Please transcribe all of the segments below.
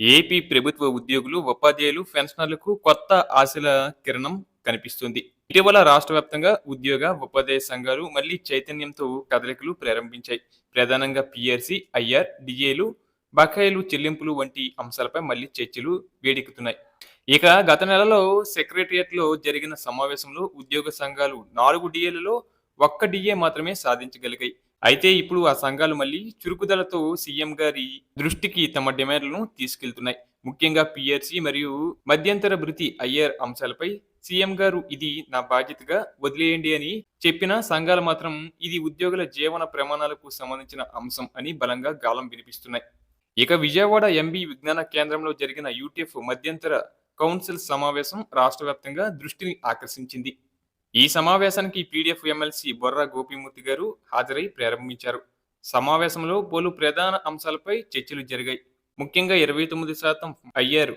AP ప్రభుత్వ ఉద్యోగులు ఉపాధ్యాయులు పెన్షనర్లకు కొత్త ఆశల కిరణం కనిపిస్తుంది. ఇటీవల రాష్ట్ర వ్యాప్తంగా ఉద్యోగ ఉపాధ్యాయ సంఘాలు మళ్ళీ చైతన్యంతో కదలికలు ప్రారంభించాయి. ప్రధానంగా పిఆర్సి ఐఆర్ డిఏలు బకాయిలు చెల్లింపులు వంటి అంశాలపై మళ్ళీ చర్చలు వేడెక్కుతున్నాయి. ఇక గత నెలలో సెక్రటరియట్లో జరిగిన సమావేశంలో ఉద్యోగ సంఘాలు నాలుగు డిఏలలో ఒక్క డిఏ మాత్రమే సాధించగలిగాయి. అయితే ఇప్పుడు ఆ సంఘాలు మళ్ళీ చురుకుదలతో సీఎం గారి దృష్టికి తమ డిమాండ్లను తీసుకెళ్తున్నాయి. ముఖ్యంగా పిఆర్సి మరియు మధ్యంతర భృతి ఐఆర్ అంశాలపై సీఎం గారు ఇది నా బాధ్యతగా వదిలేయండి అని చెప్పిన సంఘాలు మాత్రం ఇది ఉద్యోగుల జీవన ప్రమాణాలకు సంబంధించిన అంశం అని బలంగా గాలం వినిపిస్తున్నాయి. ఇక విజయవాడ ఎంబీ విజ్ఞాన కేంద్రంలో జరిగిన యూటీఎఫ్ మధ్యంతర కౌన్సిల్ సమావేశం రాష్ట్ర వ్యాప్తంగా దృష్టిని ఆకర్షించింది. ఈ సమావేశానికి పీడీఎఫ్ ఎమ్మెల్సీ బొర్ర గోపిమూర్తి గారు హాజరై ప్రారంభించారు. సమావేశంలో పలు ప్రధాన అంశాలపై చర్చలు జరిగాయి. ముఖ్యంగా ఇరవై తొమ్మిది శాతం అయ్యారు.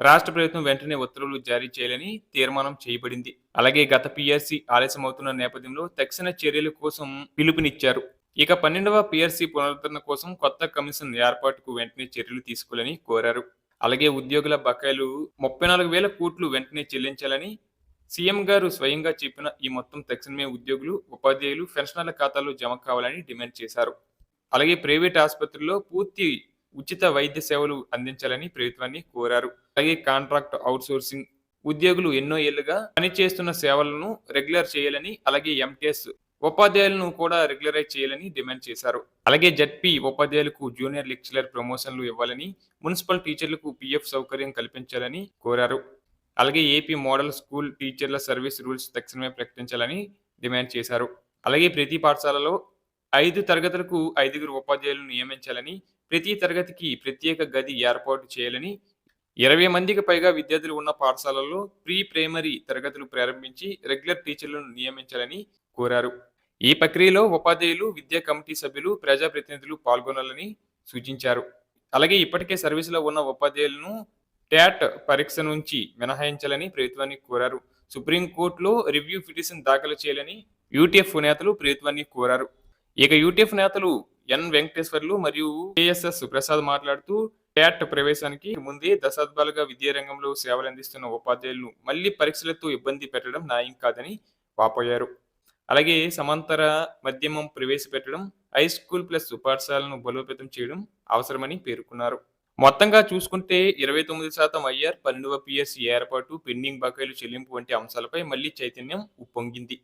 రాష్ట్ర ప్రభుత్వం వెంటనే ఉత్తర్వులు జారీ చేయాలని తీర్మానం చేయబడింది. అలాగే గత పిఆర్సీ ఆలస్యమవుతున్న నేపథ్యంలో తక్షణ చర్యల కోసం పిలుపునిచ్చారు. ఇక పన్నెండవ పిఆర్సీ పునరుద్ధరణ కోసం కొత్త కమిషన్ ఏర్పాటుకు వెంటనే చర్యలు తీసుకోవాలని కోరారు. అలాగే ఉద్యోగుల బకాయిలు ముప్పై నాలుగు వేల కోట్లు వెంటనే చెల్లించాలని సీఎం గారు స్వయంగా చెప్పిన ఈ మొత్తం తక్షణమే ఉద్యోగులు ఉపాధ్యాయులు పెన్షనర్ల ఖాతాలో జమ కావాలని డిమాండ్ చేశారు. అలాగే ప్రైవేట్ ఆసుపత్రుల్లో పూర్తి ఉచిత వైద్య సేవలు అందించాలని ప్రభుత్వాన్ని కోరారు. అలాగే కాంట్రాక్ట్ అవుట్సోర్సింగ్ ఉద్యోగులు ఎన్నో ఏళ్ళుగా పనిచేస్తున్న సేవలను రెగ్యులర్ చేయాలని అలాగే ఎంటీఎస్ ఉపాధ్యాయులను కూడా రెగ్యులరైజ్ చేయాలని డిమాండ్ చేశారు. అలాగే జడ్పీ ఉపాధ్యాయులకు జూనియర్ లెక్చరర్ ప్రమోషన్లు ఇవ్వాలని మున్సిపల్ టీచర్లకు పీఎఫ్ సౌకర్యం కల్పించాలని కోరారు. అలాగే ఏపీ మోడల్ స్కూల్ టీచర్ల సర్వీస్ రూల్స్ తక్షణమే ప్రకటించాలని డిమాండ్ చేశారు. అలాగే ప్రతి పాఠశాలలో ఐదు తరగతులకు ఐదుగురు ఉపాధ్యాయులను నియమించాలని ప్రతి తరగతికి ప్రత్యేక గది ఏర్పాటు చేయాలని ఇరవై మందికి పైగా విద్యార్థులు ఉన్న పాఠశాలల్లో ప్రీ ప్రైమరీ తరగతులు ప్రారంభించి రెగ్యులర్ టీచర్లను నియమించాలని కోరారు. ఈ ప్రక్రియలో ఉపాధ్యాయులు విద్యా కమిటీ సభ్యులు ప్రజాప్రతినిధులు పాల్గొనాలని సూచించారు. అలాగే ఇప్పటికే సర్వీసులో ఉన్న ఉపాధ్యాయులను ట్యాట్ పరీక్ష నుంచి మినహాయించాలని ప్రభుత్వాన్ని కోరారు. సుప్రీంకోర్టులో రివ్యూ పిటిషన్ దాఖలు చేయాలని యూటీఎఫ్ నేతలు ప్రభుత్వాన్ని కోరారు. ఇక యూటీఎఫ్ నేతలు ఎన్ వెంకటేశ్వర్లు మరియు కేఎస్ఎస్ ప్రసాద్ మాట్లాడుతూ ట్యాట్ ప్రవేశానికి ముందే దశాబ్దాలుగా విద్యారంగంలో సేవలు అందిస్తున్న ఉపాధ్యాయులను మళ్ళీ పరీక్షలతో ఇబ్బంది పెట్టడం న్యాయం కాదని వాపోయారు. అలాగే సమాంతర మధ్యమం ప్రవేశపెట్టడం హై స్కూల్ ప్లస్ పాఠశాలను బలోపేతం చేయడం అవసరమని పేర్కొన్నారు. మొత్తంగా చూసుకుంటే ఇరవై తొమ్మిది శాతం ఐఆర్ పన్నెండవ పిఎస్సి ఏర్పాటు పెండింగ్ బకాయిలు చెల్లింపు వంటి అంశాలపై మళ్ళీ చైతన్యం ఉప్పొంగింది.